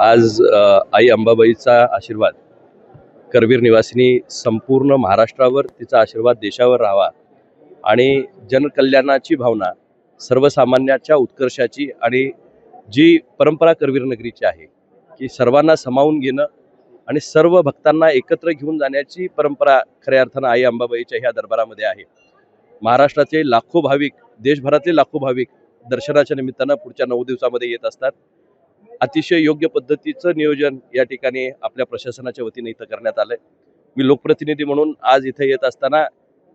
आज आई अंबाबाईचा आशीर्वाद. करवीर निवासिनी संपूर्ण महाराष्ट्रावर तिचा आशीर्वाद देशावर राहावा आणि जनकल्याणाची भावना सर्वसामान्याच्या उत्कर्षाची आणि जी परंपरा करवीर नगरीची आहे की सर्वांना सामावून घेणं आणि सर्व भक्तांना एकत्र घेऊन जाण्याची परंपरा खऱ्या अर्थानं आई अंबाबाईच्या ह्या दरबारामध्ये आहे. महाराष्ट्राचे लाखो भाविक देशभरातले लाखो भाविक दर्शनाच्या निमित्तानं पुढच्या नऊ दिवसामध्ये येत असतात. अतिशय योग्य पद्धतीचं नियोजन या ठिकाणी आपल्या प्रशासनाच्या वतीने इथं करण्यात आलंय. मी लोकप्रतिनिधी म्हणून आज इथे येत असताना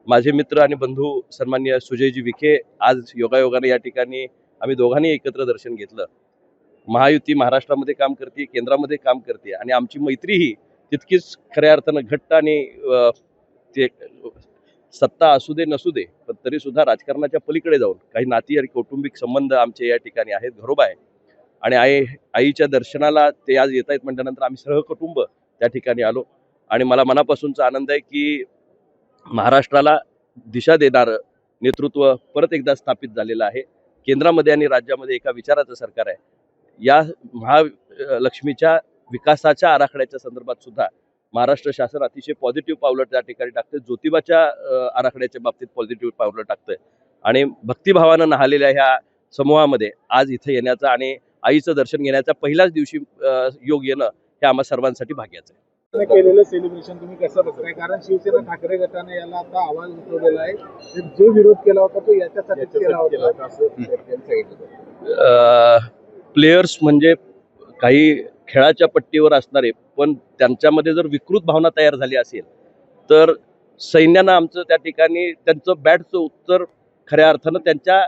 माझे मित्र आणि बंधू सन्मान्य सुजयजी विखे आज योगायोगाने या ठिकाणी आम्ही दोघांनी एकत्र दर्शन घेतलं. महायुती महाराष्ट्रामध्ये काम करते केंद्रामध्ये काम करते आणि आमची मैत्री ही तितकीच खऱ्या अर्थानं घट्ट आणि ते सत्ता असू दे नसू दे पण तरी सुद्धा राजकारणाच्या पलीकडे जाऊन काही नाती आणि कौटुंबिक संबंध आमचे या ठिकाणी आहेत घरोबा आहे आणि आई आईच्या दर्शनाला ते आज येत आहेत म्हटल्यानंतर आम्ही सर्व कुटुंब त्या ठिकाणी आलो. आणि मला मनापासूनचा आनंद आहे की महाराष्ट्राला दिशा देणारं नेतृत्व परत एकदा स्थापित झालेलं आहे. केंद्रामध्ये आणि राज्यामध्ये एका विचाराचं सरकार आहे. या महालक्ष्मीच्या विकासाच्या आराखड्याच्या संदर्भात सुद्धा महाराष्ट्र शासन अतिशय पॉझिटिव्ह पावलं त्या ठिकाणी टाकतं ज्योतिबाच्या आराखड्याच्या बाबतीत पॉझिटिव्ह पावलं टाकतंय. आणि भक्तिभावानं नाहलेल्या ह्या समूहामध्ये आज इथं येण्याचा आणि आईचं दर्शन घेण्याचा पहिल्याच दिवशी योग येणं हे आम्हा सर्वांसाठी भाग्याचं आहे. ने केलेलं सेलिब्रेशन तुम्ही कसं बघताय? कारण शिवसेना ठाकरे गटाने याला आता आवाज उठवलेला आहे. जो विरोध केला होता तो याच्यासाठीच केला होता. असं प्लेयर्स म्हणजे काही खेळाच्या पट्टीवर असणारे पण त्यांच्यामध्ये जर विकृत भावना तयार झाली असेल तर सैन्यानं आमचं त्या ठिकाणी त्यांचं बॅटचं उत्तर खऱ्या अर्थानं त्यांच्या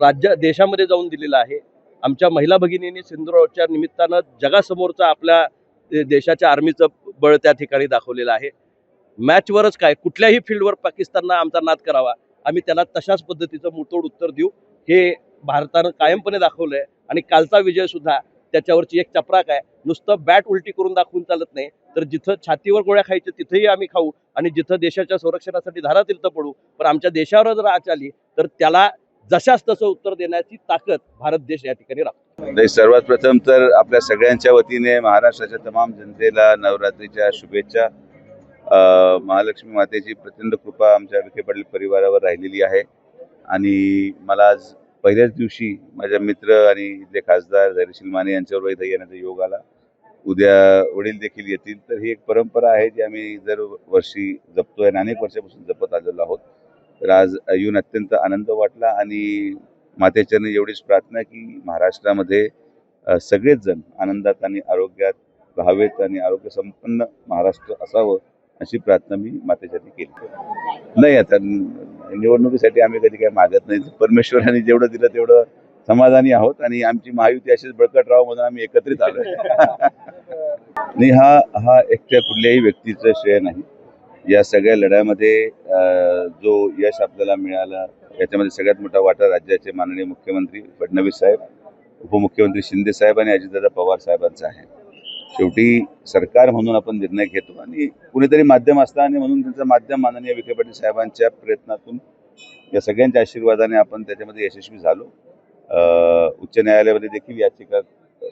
राज्य देशामध्ये जाऊन दिलेलं आहे. आमच्या महिला भगिनींनी सिंधुरावच्या निमित्तानं जगासमोरचं आपल्या देशाच्या आर्मीचं बळ त्या ठिकाणी दाखवलेलं आहे. मॅचवरच काय कुठल्याही फील्डवर पाकिस्ताननं आमचा नाद करावा. आम्ही त्याला तशाच पद्धतीचं मुतोड उत्तर देऊ. हे भारतानं कायमपणे दाखवलं आहे आणि कालचा विजय सुद्धा त्याच्यावरची एक चपराक आहे. नुसतं बॅट उलटी करून दाखवून चालत नाही. तर जिथं छातीवर गोळ्या खायच्या तिथंही आम्ही खाऊ. आणि जिथं देशाच्या संरक्षणासाठी धारातीर्थ पडू. पण आमच्या देशावर जर आच आली तर त्याला जशाच तसं उत्तर देण्याची ताकद भारत देश या ठिकाणी राखतो. नाही सर्वात प्रथम तर आपल्या सगळ्यांच्या वतीने महाराष्ट्राच्या तमाम जनतेला नवरात्रीच्या शुभेच्छा. महालक्ष्मी मातेची प्रचंड कृपा आमच्या विखे पाटील परिवारावर राहिलेली आहे. आणि मला आज पहिल्याच दिवशी माझ्या मित्र आणि इथले खासदार धैर्यशील माने यांच्यावर इथं येण्याचा योग आला. उद्या वडील देखील येतील. तर ही एक परंपरा आहे जी आम्ही दर वर्षी जपतोय आणि अनेक वर्षापासून जपत आलेलो आहोत. आज येऊन अत्यंत आनंद वाटला आणि मातेचरणी एवढीच प्रार्थना की महाराष्ट्रामध्ये सगळेच जण आनंदात आणि आरोग्यात राहावेत आणि आरोग्य संपन्न महाराष्ट्र असावं अशी प्रार्थना मी मातेसाठी केली. नाही आता निवडणुकीसाठी आम्ही कधी काही मागत नाही. परमेश्वराने जेवढं दिलं तेवढं समाधानी आहोत आणि आमची महायुती अशीच बळकट राहावं म्हणून आम्ही एकत्रित आलो नाही हा हा एकट्या कुठल्याही व्यक्तीचं श्रेय नाही. या सगळ्या लढ्यामध्ये जो यश आपल्याला मिळाला याच्यामध्ये सगळ्यात मोठा वाटा राज्याचे माननीय मुख्यमंत्री फडणवीस साहेब उपमुख्यमंत्री शिंदे साहेब आणि अजितदादा पवार साहेबांचा आहे. शेवटी सरकार म्हणून आपण निर्णय घेतो आणि कुणीतरी माध्यम असतं आणि म्हणून त्यांचं माध्यम माननीय विखे पाटील साहेबांच्या प्रयत्नातून या सगळ्यांच्या आशीर्वादाने आपण त्याच्यामध्ये यशस्वी झालो. उच्च न्यायालयामध्ये देखील याचिका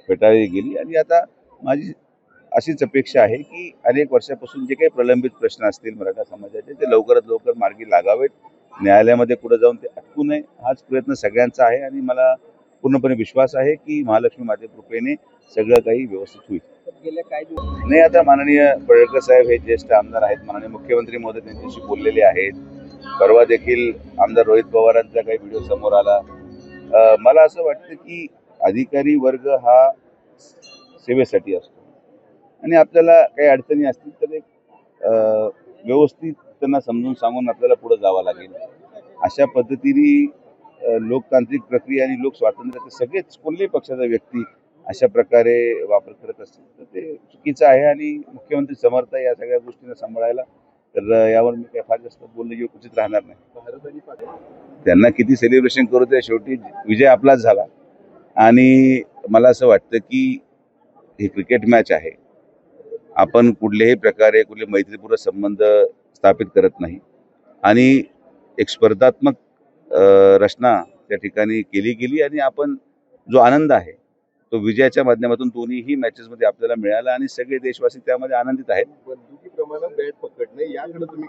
फेटाळली गेली आणि आता माझी अशीच अपेक्षा आहे की अनेक वर्षापासून जे काही प्रलंबित प्रश्न असतील मराठा समाजाचे ते लवकरात लवकर मार्गी लागावेत. न्यायालयामध्ये कुठं जाऊन ते अटकू नये हाच प्रयत्न सगळ्यांचा आहे आणि मला पूर्णपणे विश्वास आहे की महालक्ष्मी माते कृपेने सगळं काही व्यवस्थित होईल. नाही आता माननीय पडळकर साहेब हे ज्येष्ठ आमदार आहेत. माननीय मुख्यमंत्री महोदय त्यांच्याशी बोललेले आहेत. परवा देखील आमदार रोहित पवारांचा काही व्हिडिओ समोर आला. मला असं वाटतं की अधिकारी वर्ग हा सेवेसाठी असतो. आणि आपल्याला काही अडचणी असतील तर एक व्यवस्थित त्यांना समजून सांगून आपल्याला पुढे जावं लागेल. अशा पद्धतीने लोकतांत्रिक प्रक्रिया आणि लोक स्वातंत्र्याचे सगळेच कोणत्याही पक्षाचा व्यक्ती अशा प्रकारे वापर करत असतील तर ते चुकीचं आहे आणि मुख्यमंत्री समर्थ या सगळ्या गोष्टींना सांभाळायला. तर यावर मी काही फार जास्त बोलणं योग्य उचित राहणार नाही. त्यांना किती सेलिब्रेशन करू त्या शेवटी विजय आपलाच झाला. आणि मला असं वाटतं की ही क्रिकेट मॅच आहे. आपण कुठल्याही प्रकारे कुठले मैत्रीपूर्ण संबंध स्थापित करत नाही. आणि एक स्पर्धात्मक रचना त्या ठिकाणी केली गेली आणि आपण जो आनंद आहे तो विजयाच्या माध्यमातून दोन्हीही मॅचेसमध्ये आपल्याला मिळाला आणि सगळे देशवासी त्यामध्ये आनंदित आहेत.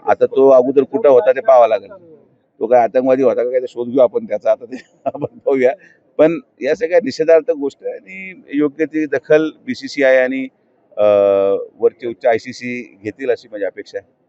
आता तो अगोदर कुठं होता ते पाहावं लागेल. तो काय आतंकवादी होता का काय ते शोध घेऊ आपण त्याचा आता ते आपण पाहूया. पण या सगळ्या निषेधार्थ गोष्ट आहे आणि योग्य ती दखल बीसीसीआय आणि अं, वरचे उच्च आय सी सी घेतील अशी माझी अपेक्षा आहे.